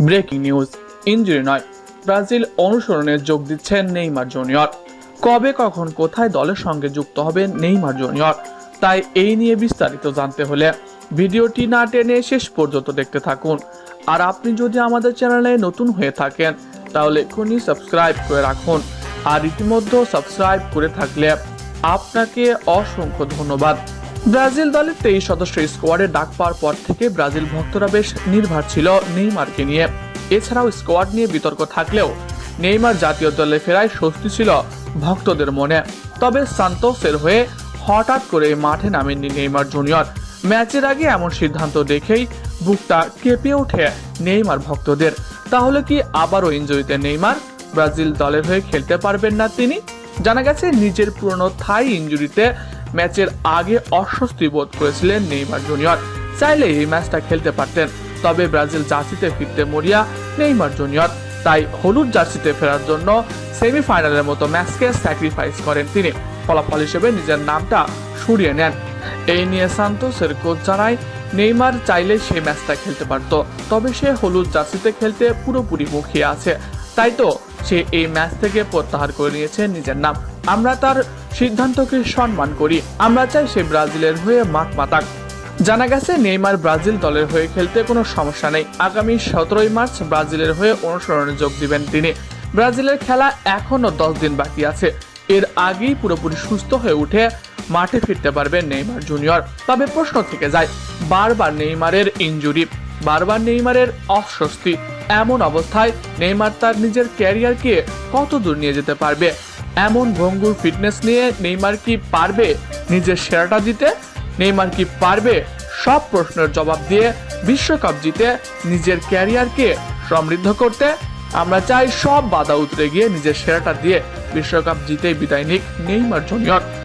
Breaking news injury নয়। Brazil অনুসরণে যোগ দিচ্ছেন নেইমার জুনিয়র। কবে, কখন, কোথায় দলের সঙ্গে যুক্ত হবেন নেইমার জুনিয়র? তাই এই নিয়ে বিস্তারিত জানতে হলে ভিডিওটি না টেনে শেষ পর্যন্ত দেখতে থাকুন। আর আপনি যদি আমাদের চ্যানেলে নতুন হয়ে থাকেন, তাহলে এখনই সাবস্ক্রাইব করে রাখুন। আর ইতিমধ্যে সাবস্ক্রাইব করে থাকলে আপনাকে অসংখ্য ধন্যবাদ। ব্রাজিল দলের তেইশ সদস্য স্কোয়াডে ডাক পাওয়ার পর থেকে ব্রাজিল ভক্তরা বেশ নির্ভর ছিল নেইমারকে নিয়ে। এছাড়াও স্কোয়াড নিয়ে বিতর্ক থাকলেও নেইমার জাতীয় দলে ফেরায় স্বস্তি ছিল ভক্তদের মনে। তবে সান্তোসের হয়ে হঠাৎ করে মাঠে নামেননি নেইমার জুনিয়র। ম্যাচের আগে এমন সিদ্ধান্ত দেখেই বুকটা কেঁপে ওঠে নেইমার ভক্তদের। তাহলে কি আবারও ইঞ্জুরিতে নেইমার? ব্রাজিল দলের হয়ে খেলতে পারবেন না তিনি? জানা গেছে নিজের পুরনো থাই ইঞ্জুরিতে ম্যাচের আগে অস্বস্তি বোধ করেছিলেন নেইমার জুনিয়র। চাইলে এই ম্যাচটা খেলতে পারতেন। তবে ব্রাজিল জার্সিতে ফিরতে মরিয়া নেইমার জুনিয়র। তাই হলুদ জার্সিতে ফেরার জন্য সেমিফাইনালের মতো ম্যাচকে স্যাক্রিফাইস করেন তিনি। ফলাফল হিসেবে নিজের নামটা সরিয়ে নেন। এই নিয়ে সান্তোসের কোচ জানায়, নেইমার চাইলে সে ম্যাচটা খেলতে পারত, তবে সে হলুদ জার্সিতে খেলতে পুরোপুরি মুখিয়ে আছে। তাই তো সে এই ম্যাচ থেকে প্রত্যাহার করে নিয়েছে নিজের নাম। আমরা তার সিদ্ধান্তকে সম্মান করি। আমরা চাই সে ব্রাজিলের হয়ে মাঠ মাতাক। জানা গেছে, নেইমার ব্রাজিল দলের হয়ে খেলতে কোনো সমস্যা নেই। আগামী সতেরোই মার্চ ব্রাজিলের হয়ে অনুসরণে যোগ দিবেন তিনি। ব্রাজিলের খেলা এখনও দশ দিন বাকি আছে। এর আগেই পুরোপুরি সুস্থ হয়ে উঠে মাঠে ফিরতে পারবেন নেইমার জুনিয়র। তবে প্রশ্ন থেকে যায়, বারবার নেইমারের ইনজুরি, বারবার নেইমারের অস্বস্তি, এমন অবস্থায় নেইমার তার নিজের ক্যারিয়ারকে কত দূর নিয়ে যেতে পারবে? এমন ভঙ্গুর ফিটনেস নিয়ে নেইমার কি পারবে? নিজের সেরাটা দিতে নেইমার কি পারবে? সব প্রশ্নের জবাব দিয়ে বিশ্বকাপ জিতে নিজের ক্যারিয়ারকে সমৃদ্ধ করতে আমরা চাই সব বাধা উতরে গিয়ে নিজের সেরাটা দিয়ে বিশ্বকাপ জিতে বিদায় নিক নেইমার জুনিয়র।